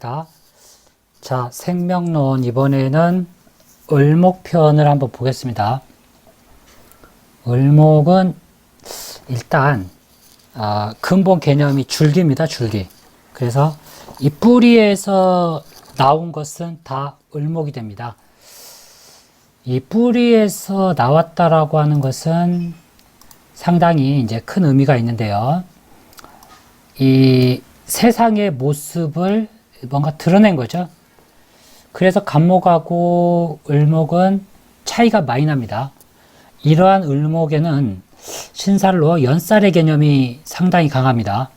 반갑습니다. 자, 생명론 이번에는 을목편을 한번 보겠습니다. 을목은 일단 아, 근본 개념이 줄기입니다. 줄기. 그래서 이 뿌리에서 나온 것은 다 을목이 됩니다. 이 뿌리에서 나왔다라고 하는 것은 상당히 이제 큰 의미가 있는데요. 이 세상의 모습을 뭔가 드러낸 거죠. 그래서 간목하고 을목은 차이가 많이 납니다. 이러한 을목에는 신살로 연살의 개념이 상당히 강합니다.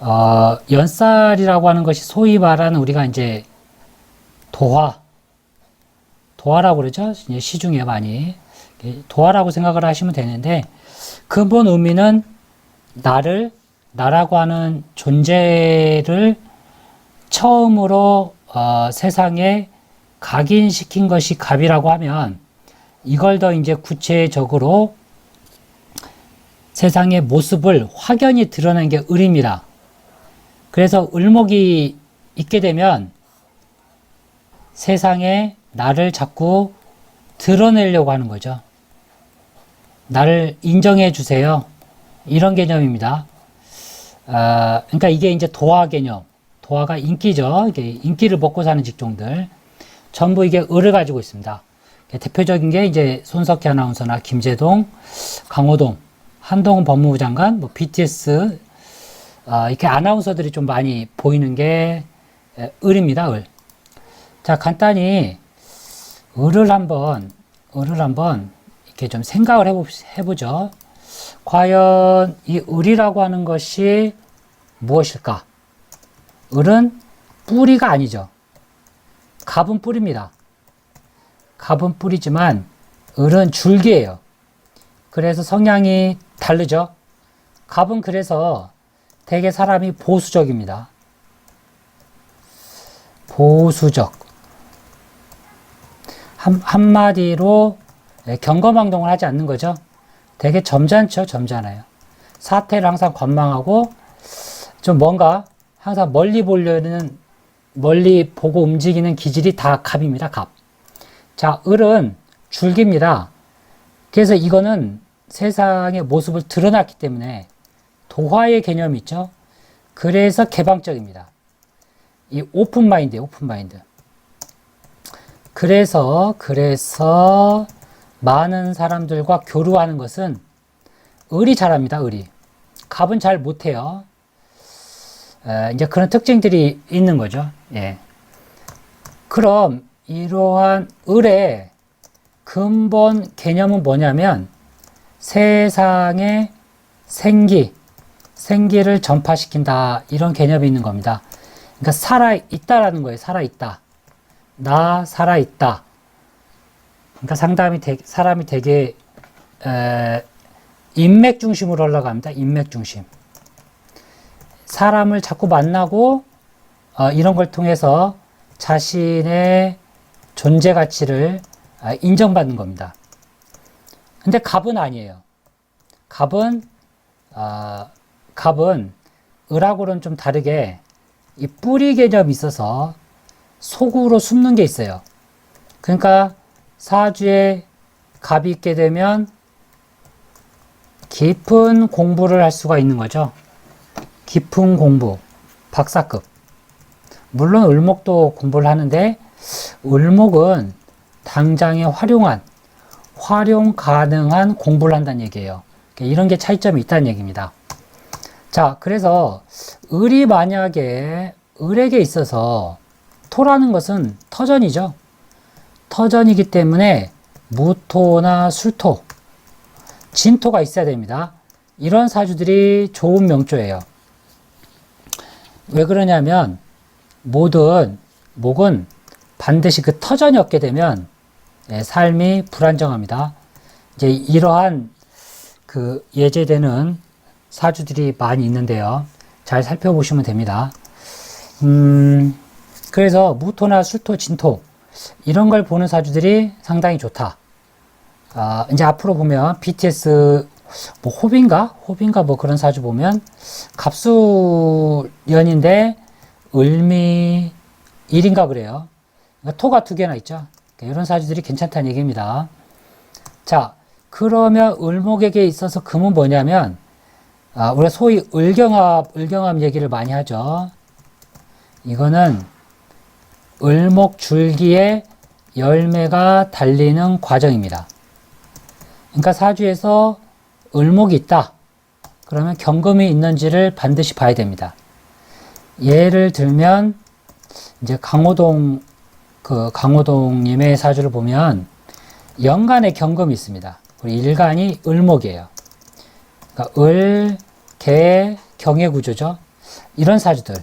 어, 연살이라고 하는 것이 소위 말하는 우리가 이제 도화, 도화라고 그러죠. 시중에 많이 도화라고 생각을 하시면 되는데 근본 의미는 나를 나라고 하는 존재를 처음으로 어, 세상에 각인시킨 것이 갑이라고 하면 이걸 더 이제 구체적으로 세상의 모습을 확연히 드러낸 게 을입니다. 그래서 을목이 있게 되면 세상에 나를 자꾸 드러내려고 하는 거죠. 나를 인정해 주세요. 이런 개념입니다. 아, 그러니까 이게 이제 도화 개념. 도화가 인기죠. 이게 인기를 먹고 사는 직종들. 전부 이게 을을 가지고 있습니다. 대표적인 게 이제 손석희 아나운서나 김재동, 강호동, 한동훈 법무부 장관, 뭐 BTS, 아, 이렇게 아나운서들이 좀 많이 보이는 게 을입니다. 을. 자, 간단히 을을 한번, 을을 한번 이렇게 좀 생각을 해보, 해보죠. 과연 이 을이라고 하는 것이 무엇일까? 을은 뿌리가 아니죠. 갑은 뿌리입니다. 갑은 뿌리지만 을은 줄기예요. 그래서 성향이 다르죠. 갑은 그래서 되게 사람이 보수적입니다. 보수적. 한, 한마디로 경거망동을 하지 않는 거죠. 되게 점잖죠, 점잖아요. 사태를 항상 관망하고 좀 뭔가 항상 멀리 보려는 멀리 보고 움직이는 기질이 다 갑입니다, 갑. 자, 을은 줄기입니다. 그래서 이거는 세상의 모습을 드러났기 때문에 도화의 개념이 있죠. 그래서 개방적입니다. 이 오픈 마인드, 오픈 마인드. 그래서, 그래서 많은 사람들과 교류하는 것은 을이 잘합니다, 을이. 갑은 잘 못해요. 에, 이제 그런 특징들이 있는 거죠. 예. 그럼 이러한 을의 근본 개념은 뭐냐면 세상의 생기, 생기를 전파시킨다. 이런 개념이 있는 겁니다. 그러니까 살아 있다라는 거예요. 살아 있다. 나 살아 있다. 그러니까 상담이 되게, 사람이 되게 에, 인맥 중심으로 올라갑니다. 인맥 중심. 사람을 자꾸 만나고 어, 이런 걸 통해서 자신의 존재 가치를 아, 인정받는 겁니다. 근데 갑은 아니에요. 갑은 어, 갑은 을하고는 좀 다르게 이 뿌리 개념이 있어서 속으로 숨는 게 있어요. 그러니까 사주에 갑이 있게 되면 깊은 공부를 할 수가 있는 거죠. 깊은 공부, 박사급. 물론 을목도 공부를 하는데 을목은 당장에 활용한, 활용 가능한 공부를 한다는 얘기예요. 이런 게 차이점이 있다는 얘기입니다. 자, 그래서 을이 만약에 을에게 있어서 토라는 것은 터전이죠. 터전이기 때문에 무토나 술토, 진토가 있어야 됩니다. 이런 사주들이 좋은 명조예요. 왜 그러냐면 모든 목은 반드시 그 터전이 없게 되면 네, 삶이 불안정합니다. 이제 이러한 그 예제되는 사주들이 많이 있는데요. 잘 살펴보시면 됩니다. 음, 그래서 무토나 술토, 진토 이런 걸 보는 사주들이 상당히 좋다. 아, 이제 앞으로 보면 BTS 뭐 호빈가? 호빈가 뭐 그런 사주 보면 갑수연인데 을미 1인가 그래요. 그러니까 토가 두 개나 있죠. 그러니까 이런 사주들이 괜찮다는 얘기입니다. 자, 그러면 을목에게 있어서 금은 뭐냐면, 아, 우리가 소위 을경합, 을경합 얘기를 많이 하죠. 이거는 을목 줄기에 열매가 달리는 과정입니다. 그러니까 사주에서 을목이 있다. 그러면 경금이 있는지를 반드시 봐야 됩니다. 예를 들면 이제 강호동 그 강호동님의 사주를 보면 연간에 경금이 있습니다. 그리고 일간이 을목이에요. 그러니까 을, 개, 경의 구조죠. 이런 사주들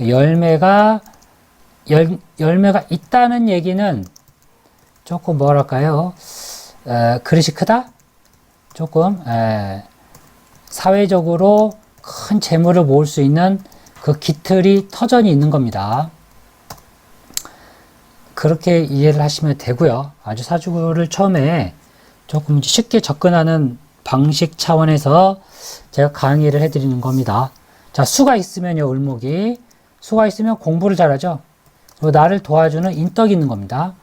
열매가 열, 열매가 있다는 얘기는 조금 뭐랄까요? 에, 그릇이 크다? 조금 에, 사회적으로 큰 재물을 모을 수 있는 그 기틀이 터전이 있는 겁니다. 그렇게 이해를 하시면 되고요. 아주 사주를 처음에 조금 쉽게 접근하는 방식 차원에서 제가 강의를 해드리는 겁니다. 자, 수가 있으면요, 을목이. 수가 있으면 공부를 잘하죠. 그리고 나를 도와주는 인덕이 있는 겁니다.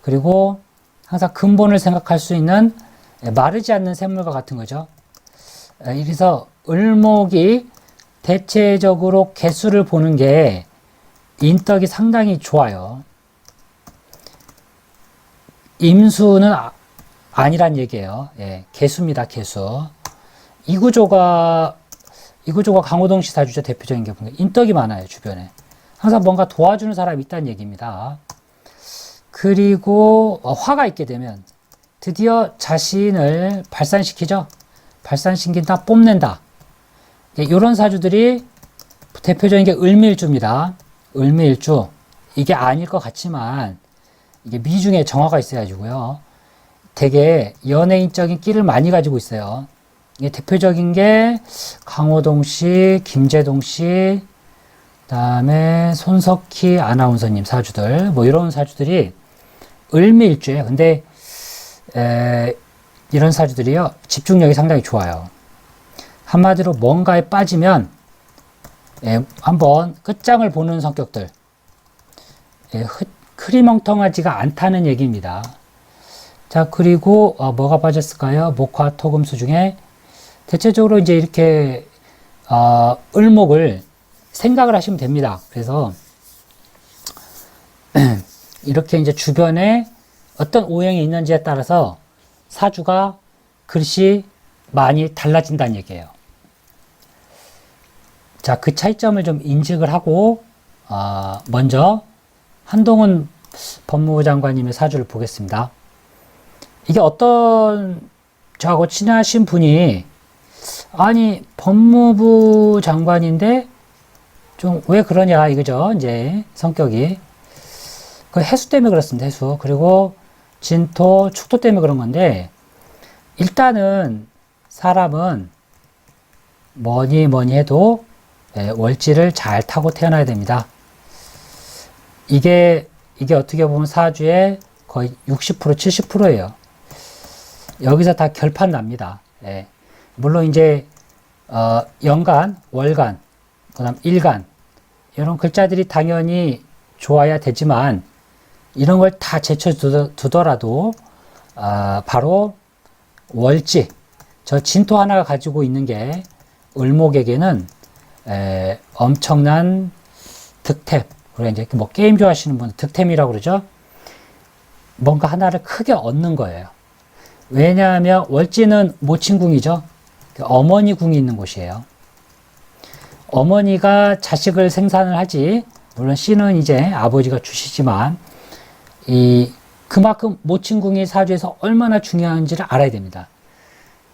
그리고 항상 근본을 생각할 수 있는 마르지 않는 샘물과 같은 거죠. 그래서 을목이 대체적으로 개수를 보는 게 인덕이 상당히 좋아요. 임수는 아, 아니란 얘기예요. 예, 개수입니다, 개수. 이 구조가 이 구조가 강호동 씨 사주죠 대표적인 게 보니까 인덕이 많아요 주변에 항상 뭔가 도와주는 사람이 있다는 얘기입니다. 그리고 어, 화가 있게 되면 드디어 자신을 발산시키죠. 발산시킨다, 뽐낸다. 이런 사주들이 대표적인 게 을밀주입니다. 을밀주. 이게 아닐 것 같지만 이게 미중에 정화가 있어가지고요. 되게 연예인적인 끼를 많이 가지고 있어요. 이게 대표적인 게 강호동 씨, 김재동 씨, 그다음에 손석희 아나운서님 사주들 뭐 이런 사주들이 을밀주예요. 근데 에, 이런 사주들이요 집중력이 상당히 좋아요. 한마디로 뭔가에 빠지면 예, 한번 끝장을 보는 성격들 예, 흐리멍텅하지가 않다는 얘기입니다. 자 그리고 어, 뭐가 빠졌을까요? 목화 토금수 중에 대체적으로 이제 이렇게 어, 을목을 생각을 하시면 됩니다. 그래서 이렇게 이제 주변에 어떤 오행이 있는지에 따라서 사주가 글씨 많이 달라진다는 얘기예요. 자, 그 차이점을 좀 인식을 하고, 어, 먼저 한동훈 법무부 장관님의 사주를 보겠습니다. 이게 어떤 저하고 친하신 분이 아니 법무부 장관인데 좀 왜 그러냐 이거죠 이제 성격이 그 해수 때문에 그렇습니다 해수 그리고 진토 축토 때문에 그런 건데 일단은 사람은 뭐니 뭐니 해도 예, 월지를 잘 타고 태어나야 됩니다. 이게 이게 어떻게 보면 사주의 거의 60% 70%예요. 여기서 다 결판 납니다. 예. 물론 이제 어, 연간, 월간, 그다음 일간 이런 글자들이 당연히 좋아야 되지만 이런 걸 다 제쳐 두더라도 어, 바로 월지 저 진토 하나가 가지고 있는 게 을목에게는 에, 엄청난 득템. 그리고 이제 뭐 게임 좋아하시는 분은 득템이라고 그러죠. 뭔가 하나를 크게 얻는 거예요. 왜냐하면 월지는 모친궁이죠. 그 어머니 궁이 있는 곳이에요. 어머니가 자식을 생산을 하지, 물론 씨는 이제 아버지가 주시지만, 이, 그만큼 모친궁이 사주에서 얼마나 중요한지를 알아야 됩니다.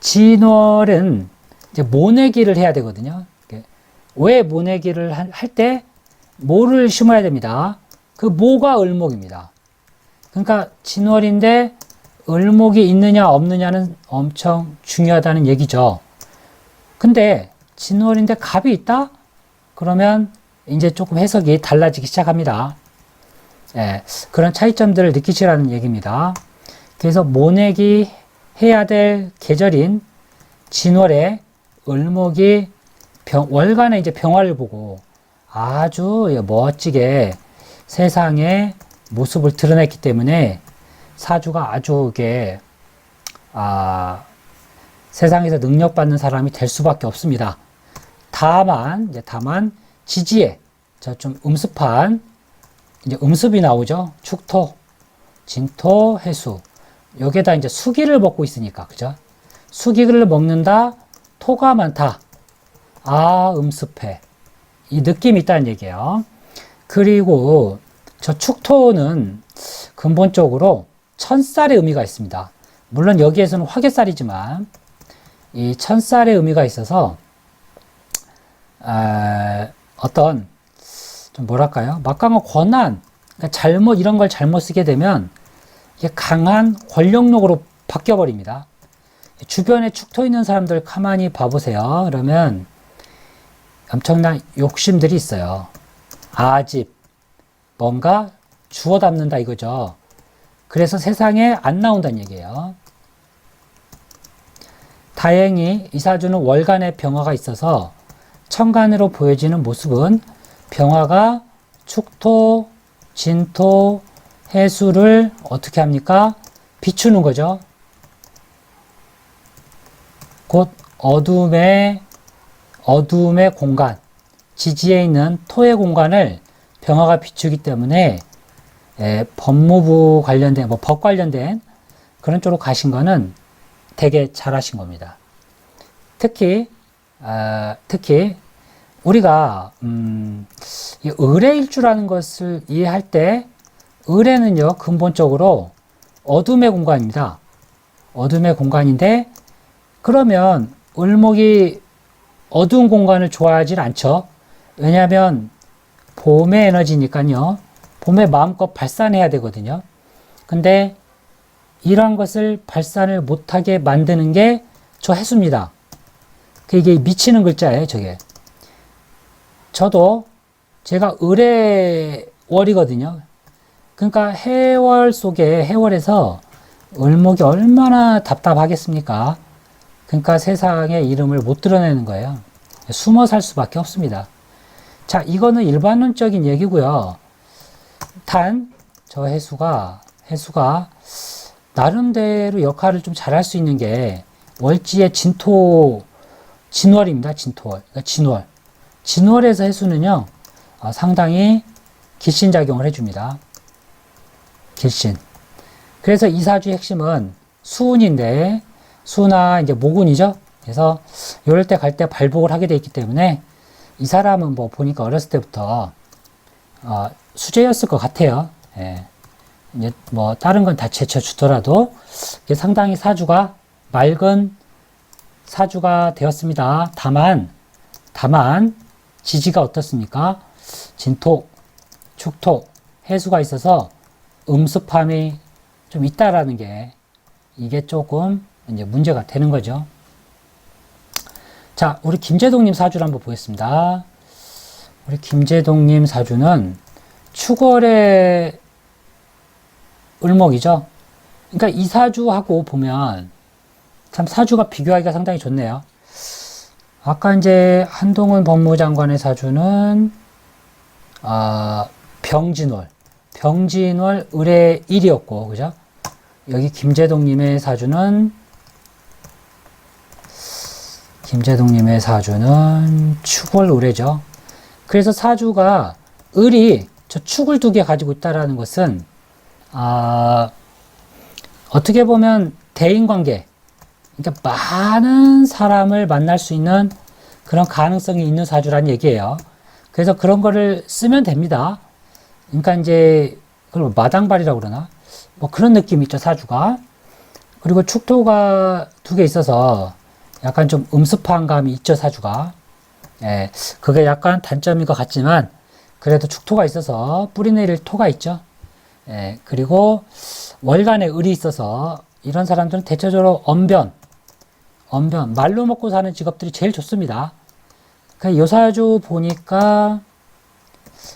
진월은 이제 모내기를 해야 되거든요. 왜 모내기를 할 때 모를 심어야 됩니다. 그 모가 을목입니다. 그러니까 진월인데 을목이 있느냐 없느냐는 엄청 중요하다는 얘기죠. 근데 진월인데 갑이 있다? 그러면 이제 조금 해석이 달라지기 시작합니다. 예, 그런 차이점들을 느끼시라는 얘기입니다. 그래서 모내기 해야 될 계절인 진월에 을목이 병, 월간에 이제 병화를 보고 아주 예, 멋지게 세상의 모습을 드러냈기 때문에 사주가 아주 이게 아, 세상에서 능력받는 사람이 될 수밖에 없습니다. 다만 다만 지지에 저 좀 음습한 이제 음습이 나오죠. 축토, 진토, 해수. 여기에다 이제 수기를 먹고 있으니까 그죠? 수기를 먹는다. 토가 많다. 아, 음습해. 이 느낌이 있다는 얘기예요. 그리고 저 축토는 근본적으로 천쌀의 의미가 있습니다. 물론 여기에서는 화개쌀이지만 이 천쌀의 의미가 있어서 아, 어떤 좀 뭐랄까요 막강한 권한 그러니까 잘못 이런 걸 잘못 쓰게 되면 이게 강한 권력력으로 바뀌어 버립니다. 주변에 축 토 있는 사람들 가만히 봐보세요. 그러면 엄청난 욕심들이 있어요. 아집 뭔가 주워 담는다 이거죠. 그래서 세상에 안 나온다는 얘기예요. 다행히 이사주는 월간의 병화가 있어서 천간으로 보여지는 모습은 병화가 축토, 진토, 해수를 어떻게 합니까? 비추는 거죠. 곧 어둠의 어둠의 공간, 지지에 있는 토의 공간을 병화가 비추기 때문에 에, 법무부 관련된 뭐 법 관련된 그런 쪽으로 가신 거는 되게 잘하신 겁니다. 특히 아, 특히 우리가 음, 이 의뢰일주라는 것을 이해할 때 의뢰는요 근본적으로 어둠의 공간입니다. 어둠의 공간인데 그러면 을목이 어두운 공간을 좋아하지 않죠. 왜냐하면 봄의 에너지니까요. 봄에 마음껏 발산해야 되거든요. 근데 이러한 것을 발산을 못하게 만드는 게 저 해수입니다. 그 이게 미치는 글자예요, 저게. 저도 제가 을해월이거든요. 그러니까 해월 속에 해월에서 을목이 얼마나 답답하겠습니까? 그러니까 세상의 이름을 못 드러내는 거예요. 숨어 살 수밖에 없습니다. 자, 이거는 일반론적인 얘기고요. 단, 저 해수가, 해수가 나름대로 역할을 좀 잘할 수 있는 게 월지의 진토, 진월입니다. 진토월. 그러니까 진월. 진월에서 해수는요, 어, 상당히 길신작용을 해줍니다. 길신. 그래서 이사주의 핵심은 수운인데, 수나 이제 모군이죠. 그래서 이럴 때 갈 때 발복을 하게 돼 있기 때문에 이 사람은 뭐 보니까 어렸을 때부터 어, 수제였을 것 같아요. 예. 이제 뭐 다른 건 다 제쳐 주더라도 이게 상당히 사주가 맑은 사주가 되었습니다. 다만 다만 지지가 어떻습니까? 진토, 축토, 해수가 있어서 음습함이 좀 있다라는 게 이게 조금 이제 문제가 되는 거죠. 자, 우리 김재동님 사주를 한번 보겠습니다. 우리 김재동님 사주는 축월의 을목이죠. 그러니까 이 사주하고 보면 참 사주가 비교하기가 상당히 좋네요. 아까 이제 한동훈 법무장관의 사주는 아, 병진월, 병진월 을의 1이었고, 그죠? 여기 김재동님의 사주는 김재동님의 사주는 축월 을이죠. 그래서 사주가 을이 저 축을 두 개 가지고 있다라는 것은 아, 어떻게 보면 대인관계, 그러니까 많은 사람을 만날 수 있는 그런 가능성이 있는 사주란 얘기예요. 그래서 그런 거를 쓰면 됩니다. 그러니까 이제 그걸 마당발이라고 그러나 뭐 그런 느낌이 있죠 사주가. 그리고 축토가 두 개 있어서 약간 좀 음습한 감이 있죠 사주가. 예, 그게 약간 단점인 것 같지만 그래도 축토가 있어서 뿌리 내릴 토가 있죠. 예, 그리고 월간에 을이 있어서 이런 사람들은 대체적으로 언변, 언변, 말로 먹고 사는 직업들이 제일 좋습니다. 그 요사주 보니까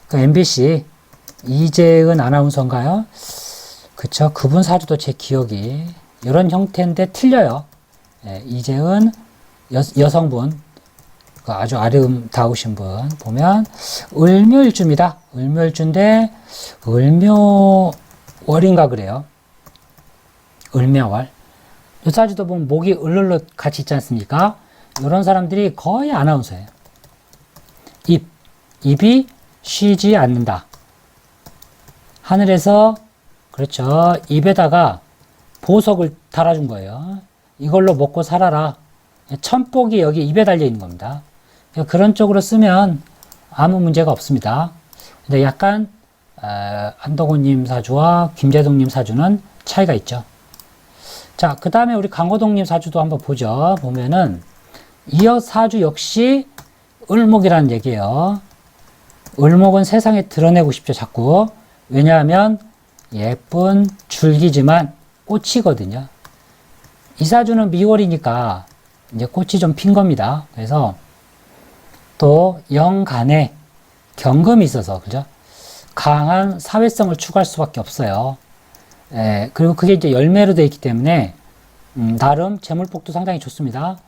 그 MBC 이재은 아나운서인가요? 그쵸. 그분 사주도 제 기억이 이런 형태인데 틀려요. 예, 이재은 여, 여성분 그 아주 아름다우신 분 보면 을묘일주입니다. 을묘일주인데 을묘월인가 그래요. 을묘월. 요 사주도 보면 목이 을을로 같이 있지 않습니까? 이런 사람들이 거의 아나운서예요. 입, 입이 쉬지 않는다. 하늘에서 그렇죠. 입에다가 보석을 달아준 거예요. 이걸로 먹고 살아라. 천복이 여기 입에 달려 있는 겁니다. 그런 쪽으로 쓰면 아무 문제가 없습니다. 근데 약간 어, 한동훈님 사주와 김재동님 사주는 차이가 있죠. 자, 그 다음에 우리 강호동님 사주도 한번 보죠. 보면은 이어 사주 역시 을목이라는 얘기예요. 을목은 세상에 드러내고 싶죠, 자꾸. 왜냐하면 예쁜 줄기지만 꽃이거든요. 이 사주는 미월이니까 이제 꽃이 좀 핀 겁니다. 그래서 또 영간에 경금이 있어서 그죠? 강한 사회성을 추구할 수밖에 없어요. 예, 그리고 그게 이제 열매로 되어 있기 때문에 음, 나름 재물복도 상당히 좋습니다.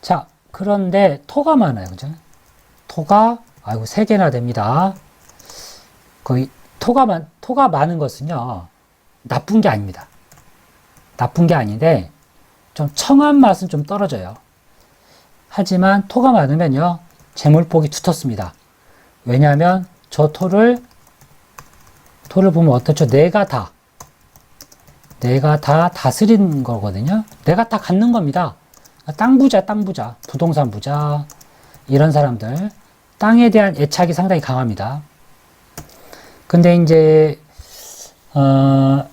자, 그런데 토가 많아요. 그죠? 토가 아이고 세 개나 됩니다. 거의 토가 많 토가 많은 것은요. 나쁜 게 아닙니다. 나쁜 게 아닌데 좀 청한 맛은 좀 떨어져요. 하지만 토가 많으면요. 재물복이 두텁습니다. 왜냐하면 저 토를 토를 보면 어떻죠? 내가 다 내가 다 다스린 거거든요. 내가 다 갖는 겁니다. 땅 부자, 땅 부자, 부동산 부자 이런 사람들 땅에 대한 애착이 상당히 강합니다. 근데 이제 어,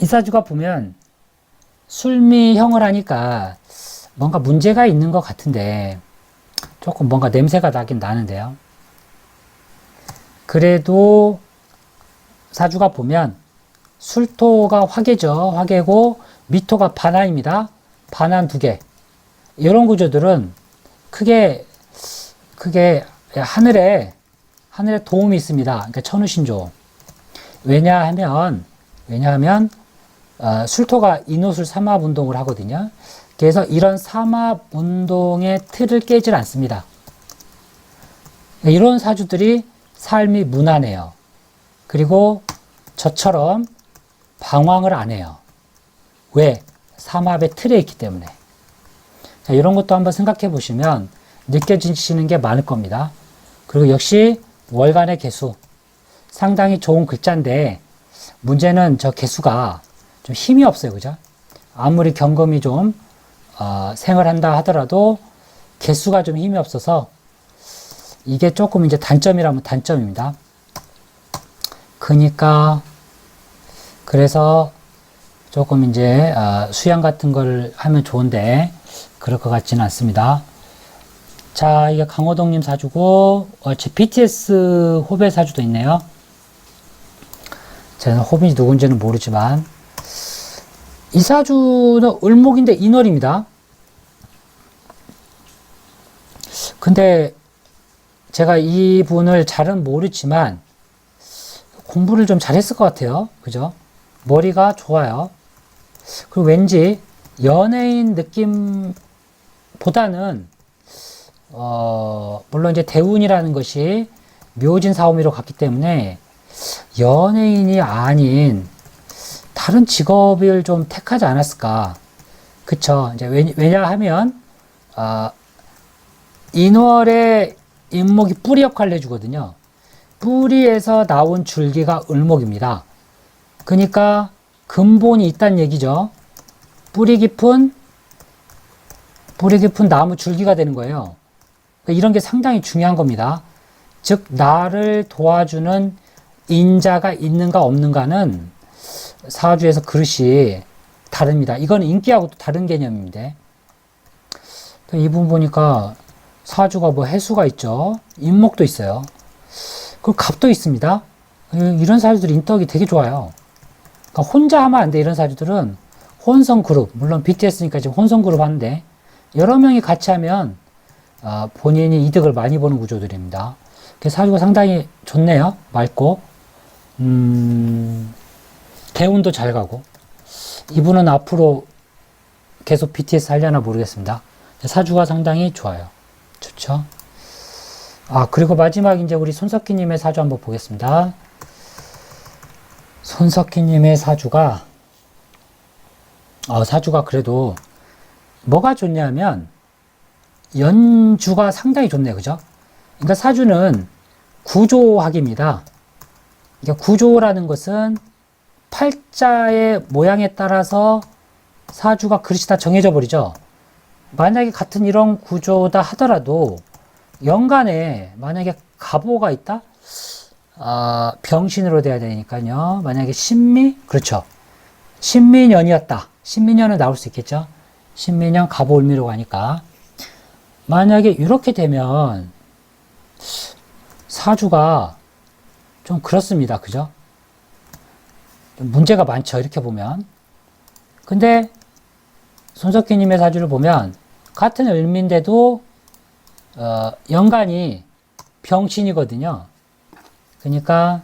이사주가 보면 술미형을 하니까 뭔가 문제가 있는 것 같은데 조금 뭔가 냄새가 나긴 나는데요. 그래도 사주가 보면 술토가 화개죠. 화개고 미토가 반환입니다. 반환 두 개. 이런 구조들은 크게 크게 하늘에 하늘에 도움이 있습니다. 그러니까 천우신조. 왜냐하면 왜냐하면 어, 술토가 인호술 삼합 운동을 하거든요. 그래서 이런 삼합 운동의 틀을 깨질 않습니다. 이런 사주들이 삶이 무난해요. 그리고 저처럼 방황을 안 해요. 왜? 삼합의 틀에 있기 때문에. 자, 이런 것도 한번 생각해 보시면 느껴지시는 게 많을 겁니다. 그리고 역시 월간의 개수. 상당히 좋은 글자인데 문제는 저 개수가 좀 힘이 없어요. 그죠? 아무리 경금이 좀 어, 생활한다 하더라도 개수가 좀 힘이 없어서 이게 조금 이제 단점이라면 단점입니다. 그니까 그래서 조금 이제 어, 수양 같은 걸 하면 좋은데 그럴 것 같지는 않습니다. 자, 이게 강호동님 사주고 어, 제 BTS 호배 사주도 있네요. 저는 호빈이 누군지는 모르지만 이 사주는 을목인데 인월입니다. 근데 제가 이분을 잘은 모르지만 공부를 좀 잘했을 것 같아요. 그죠? 머리가 좋아요. 그리고 왠지 연예인 느낌보다는 어, 물론 이제 대운이라는 것이 묘진 사오미로 갔기 때문에 연예인이 아닌 다른 직업을 좀 택하지 않았을까. 그쵸. 이제 왜냐, 하면, 어, 인월의 인목이 뿌리 역할을 해주거든요. 뿌리에서 나온 줄기가 을목입니다. 그러니까 근본이 있다는 얘기죠. 뿌리 깊은 뿌리 깊은 나무 줄기가 되는 거예요. 그러니까 이런 게 상당히 중요한 겁니다. 즉 나를 도와주는 인자가 있는가 없는가는 사주에서 그릇이 다릅니다. 이건 인기하고 또 다른 개념인데 이분 보니까 사주가 뭐 해수가 있죠. 인목도 있어요. 그리고 갑도 있습니다. 이런 사주들이 인덕이 되게 좋아요. 그러니까 혼자 하면 안 돼. 이런 사주들은 혼성 그룹, 물론 BTS니까 지금 혼성 그룹 하는데 여러 명이 같이 하면 어, 본인이 이득을 많이 보는 구조들입니다. 사주가 상당히 좋네요. 맑고 음, 대운도 잘 가고 이분은 앞으로 계속 BTS 하려나 모르겠습니다. 사주가 상당히 좋아요. 좋죠. 아, 그리고 마지막 이제 우리 손석희님의 사주 한번 보겠습니다. 손석희님의 사주가, 어, 사주가 그래도 뭐가 좋냐면, 연주가 상당히 좋네요. 그죠? 그러니까 사주는 구조학입니다. 그러니까 구조라는 것은 팔자의 모양에 따라서 사주가 그릇이 다 정해져 버리죠. 만약에 같은 이런 구조다 하더라도 연간에 만약에 가보가 있다? 아, 병신으로 돼야 되니까요. 만약에 신미? 그렇죠. 신민연이었다. 신민연은 나올 수 있겠죠. 신민연, 가보, 을미로 가니까. 만약에 이렇게 되면 사주가 좀 그렇습니다. 그죠? 좀 문제가 많죠. 이렇게 보면. 근데 손석희님의 사주를 보면 같은 을미인데도 어, 연간이 병신이거든요. 그러니까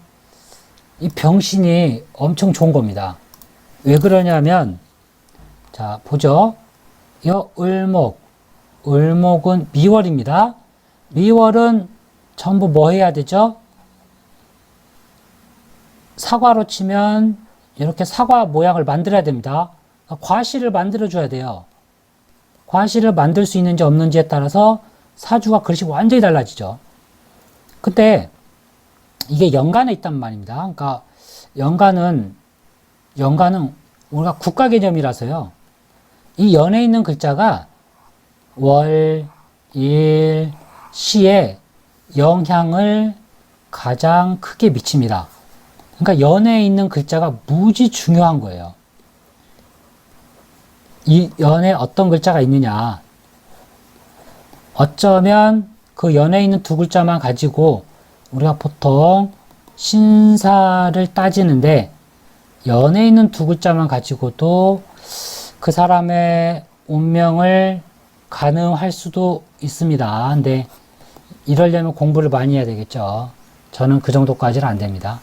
이 병신이 엄청 좋은 겁니다. 왜 그러냐면 자 보죠. 여 을목 을목은 미월입니다. 미월은 전부 뭐 해야 되죠? 사과로 치면 이렇게 사과 모양을 만들어야 됩니다. 과실을 만들어 줘야 돼요. 과실을 만들 수 있는지 없는지에 따라서 사주가 그릇이 완전히 달라지죠. 근데 이게 연간에 있단 말입니다. 그러니까 연간은 연간은 우리가 국가 개념이라서요. 이 연에 있는 글자가 월, 일, 시에 영향을 가장 크게 미칩니다. 그러니까 연에 있는 글자가 무지 중요한 거예요. 이 연에 어떤 글자가 있느냐. 어쩌면 그 연에 있는 두 글자만 가지고 우리가 보통 신사를 따지는데 연에 있는 두 글자만 가지고도 그 사람의 운명을 가늠할 수도 있습니다. 근데 이러려면 공부를 많이 해야 되겠죠. 저는 그 정도까지는 안 됩니다.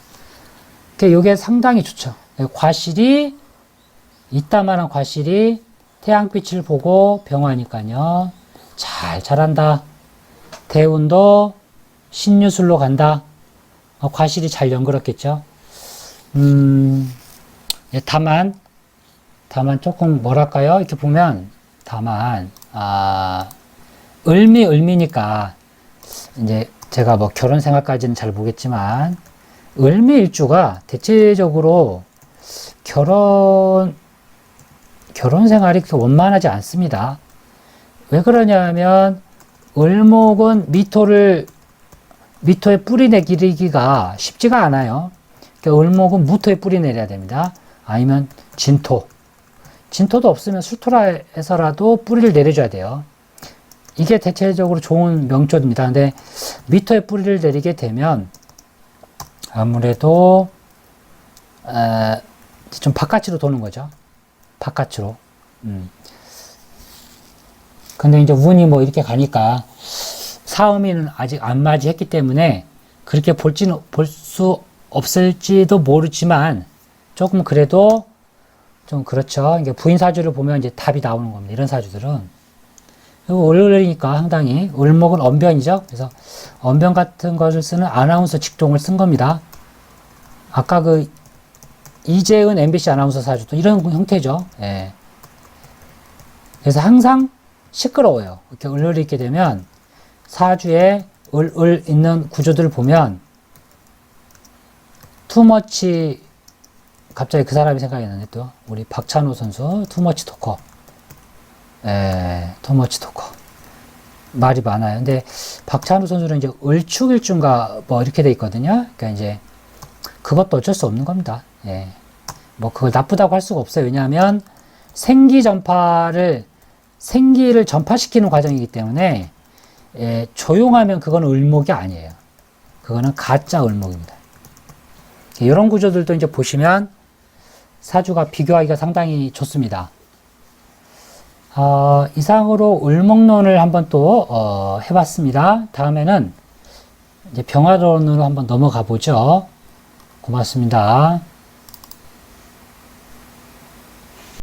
이게 상당히 좋죠. 과실이 이따만한 과실이 태양빛을 보고 병화니까요. 잘 자란다. 대운도 신유술로 간다. 어, 과실이 잘 연결했겠죠. 음, 예, 다만, 다만 조금 뭐랄까요? 이렇게 보면, 다만, 아, 을미, 을미니까, 이제 제가 뭐 결혼 생활까지는 잘 보겠지만, 을미 일주가 대체적으로 결혼, 결혼 생활이 그렇게 원만하지 않습니다. 왜 그러냐면, 을목은 미토를, 미토에 뿌리 내리기가 쉽지가 않아요. 그러니까 을목은 무토에 뿌리 내려야 됩니다. 아니면 진토. 진토도 없으면 수토라에서라도 뿌리를 내려줘야 돼요. 이게 대체적으로 좋은 명초입니다. 근데 미토에 뿌리를 내리게 되면 아무래도 에, 좀 바깥으로 도는 거죠. 바깥으로. 음. 근데 이제 운이 뭐 이렇게 가니까 사음이는 아직 안 맞이했기 때문에 그렇게 볼지는 볼 수 없을지도 모르지만 조금 그래도 좀 그렇죠. 이게 부인 사주를 보면 이제 답이 나오는 겁니다. 이런 사주들은. 그리고 을이니까 상당히 을목은 언변이죠. 그래서 언변 같은 것을 쓰는 아나운서 직종을 쓴 겁니다. 아까 그 이재은 MBC 아나운서 사주도 이런 형태죠. 예. 그래서 항상 시끄러워요. 이렇게 을을 읽게 되면 사주에 을, 을 있는 구조들을 보면 투머치 갑자기 그 사람이 생각이 나네 또. 우리 박찬호 선수 투머치 토커 에 투머치 토커 말이 많아요. 근데 박찬호 선수는 이제 을축일중가 뭐 이렇게 돼 있거든요. 그러니까 이제 그것도 어쩔 수 없는 겁니다. 예. 뭐 그걸 나쁘다고 할 수가 없어요. 왜냐하면 생기 전파를 생기를 전파시키는 과정이기 때문에 예, 조용하면 그건 을목이 아니에요 그거는 가짜 을목입니다 이런 구조들도 이제 보시면 사주가 비교하기가 상당히 좋습니다. 어, 이상으로 을목론을 한번 또 어, 해봤습니다. 다음에는 이제 병화론으로 한번 넘어가 보죠. 고맙습니다.